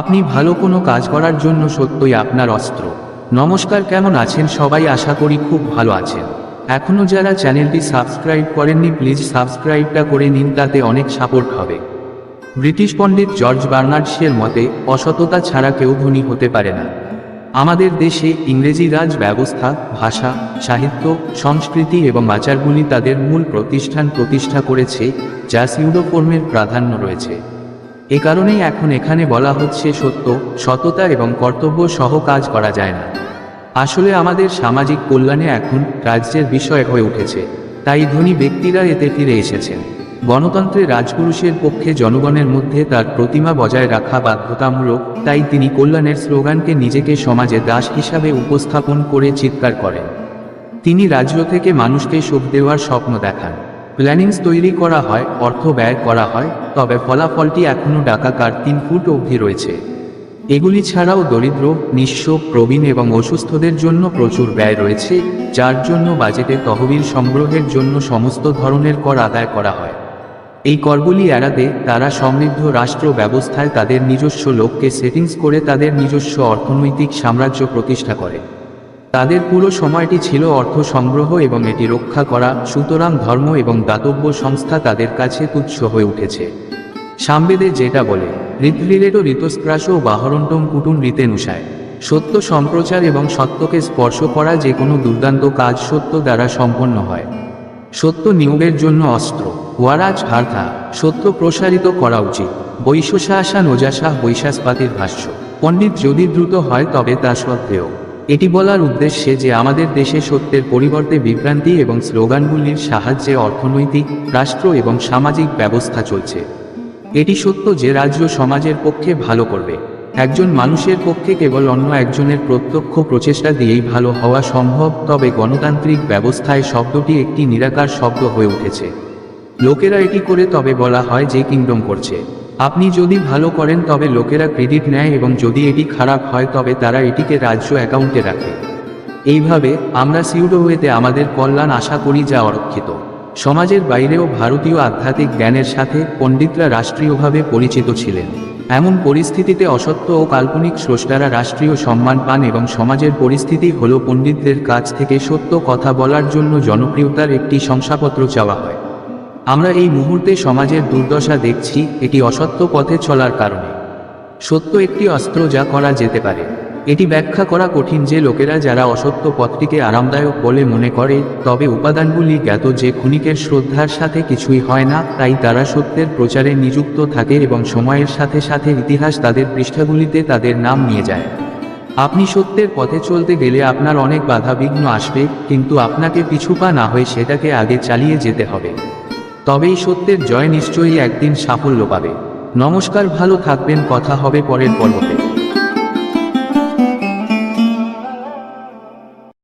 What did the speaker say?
আপনি ভালো কোনো কাজ করার জন্য সত্যই আপনার অস্ত্র। নমস্কার, কেমন আছেন? সবাই আশা করি খুব ভালো আছেন। এখনও যারা চ্যানেলটি সাবস্ক্রাইব করেননি, প্লিজ সাবস্ক্রাইবটা করে নিন, তাতে অনেক সাপোর্ট হবে। ব্রিটিশ পণ্ডিত জর্জ বার্নার্ডসের মতে, অসততা ছাড়া কেউ ধনী হতে পারে না। আমাদের দেশে ইংরেজি রাজ ব্যবস্থা, ভাষা, সাহিত্য, সংস্কৃতি এবং আচারগুলি তাদের মূল প্রতিষ্ঠান প্রতিষ্ঠা করেছে, যা সিউডোফর্মের প্রাধান্য রয়েছে। এ কারণেই এখন এখানে বলা হচ্ছে সত্য, সততা এবং কর্তব্য সহ কাজ করা যায় না। আসলে আমাদের সামাজিক কল্যাণে এখন রাজ্যের বিষয় হয়ে উঠেছে, তাই ধনী ব্যক্তিরা এতে ফিরে এসেছেন। গণতন্ত্রে রাজপুরুষের পক্ষে জনগণের মধ্যে তার প্রতিমা বজায় রাখা বাধ্যতামূলক, তাই তিনি কল্যাণের স্লোগানকে নিজেকে সমাজে দাস হিসাবে উপস্থাপন করে চিৎকার করেন। তিনি রাজ্য থেকে মানুষকে সুখ দেওয়ার স্বপ্ন দেখান। প্ল্যানিংস তৈরি করা হয়, অর্থ ব্যয় করা হয়, তবে ফলাফলটি এখনও ডাকাকার তিন ফুট অবধি রয়েছে। এগুলি ছাড়াও দরিদ্র, নিঃস্ব, প্রবীণ এবং অসুস্থদের জন্য প্রচুর ব্যয় রয়েছে, যার জন্য বাজেটে তহবিল সংগ্রহের জন্য সমস্ত ধরনের কর আদায় করা হয়। এই করগুলি এড়াতে তারা সমৃদ্ধ রাষ্ট্র ব্যবস্থায় তাদের নিজস্ব লোককে সেটিংস করে তাদের নিজস্ব অর্থনৈতিক সাম্রাজ্য প্রতিষ্ঠা করে। তাদের পুরো সময়টি ছিল অর্থ সংগ্রহ এবং এটি রক্ষা করা, সুতরাং ধর্ম এবং দাতব্য সংস্থা তাদের কাছে তুচ্ছ হয়ে উঠেছে। সামবেদে যেটা বলে হৃদহৃলেটো ঋতস্প্রাস ও বাহরণ্টম কুটুম রীতেনুসায় সত্য সম্প্রচার এবং সত্যকে স্পর্শ করা যে কোনো দুর্দান্ত কাজ সত্য দ্বারা সম্পন্ন হয়। সত্য নিয়োগের জন্য অস্ত্র। ওয়ারাজ হার্থা, সত্য প্রসারিত করা উচিত। বৈশ্বশাসা নোজাসা বৈশাসপাতির ভাষ্য। পণ্ডিত যদি দ্রুত হয় তবে তা শ্রদ্ধেয় এটি বলার উদ্দেশ্যে যে আমাদের দেশে সত্যের পরিবর্তে বিভ্রান্তি এবং স্লোগানগুলির সাহায্যে অর্থনৈতিক, রাষ্ট্র এবং সামাজিক ব্যবস্থা চলছে। এটি সত্য যে রাজ্য সমাজের পক্ষে ভালো করবে। একজন মানুষের পক্ষে কেবল অন্য একজনের প্রত্যক্ষ প্রচেষ্টা দিয়েই ভালো হওয়া সম্ভব, তবে গণতান্ত্রিক ব্যবস্থায় শব্দটি একটি নিরাকার শব্দ হয়ে উঠেছে। লোকেরা এটি করে তবে বলা হয় যে কিংডম করছে। আপনি যদি ভালো করেন তবে লোকেরা ক্রেডিট নেয় এবং যদি এটি খারাপ হয় তবে তারা এটিকে রাজ্য অ্যাকাউন্টে রাখে। এইভাবে, আমরা সিউডোওয়েতে আমাদের কল্যাণ আশা করি যা অরক্ষিত। সমাজের বাইরেও ভারতীয় আধ্যাত্মিক জ্ঞানের সাথে পণ্ডিতরা রাষ্ট্রীয়ভাবে পরিচিত ছিলেন। এমন পরিস্থিতিতে অসত্য ও কাল্পনিক স্রষ্টারা রাষ্ট্রীয় সম্মান পান এবং সমাজের পরিস্থিতি হল পণ্ডিতদের কাছ থেকে সত্য কথা বলার জন্য জনপ্রিয়তার একটি শংসাপত্র চাওয়া হয়। আমরা এই মুহূর্তে সমাজের দুর্দশা দেখছি, এটি অসত্য পথে চলার কারণে। সত্য একটি অস্ত্র যা করা যেতে পারে। এটি ব্যাখ্যা করা কঠিন যে লোকেরা যারা অসত্য পথটিকে আরামদায়ক বলে মনে করে, তবে উপাদানগুলি জ্ঞাত যে ক্ষণিকের শ্রদ্ধার সাথে কিছুই হয় না, তাই তারা সত্যের প্রচারে নিযুক্ত থাকে এবং সময়ের সাথে সাথে ইতিহাস তাদের পৃষ্ঠাগুলিতে তাদের নাম নিয়ে যায়। আপনি সত্যের পথে চলতে গেলে আপনার অনেক বাধা বিঘ্ন আসবে, কিন্তু আপনাকে পিছুপা না হয়ে সেটাকে আগে চালিয়ে যেতে হবে। তবেই সত্যের জয় নিশ্চয়ই একদিন সাফল্য পাবে। নমস্কার ভালো থাকবেন কথা হবে পরের পর্বতে।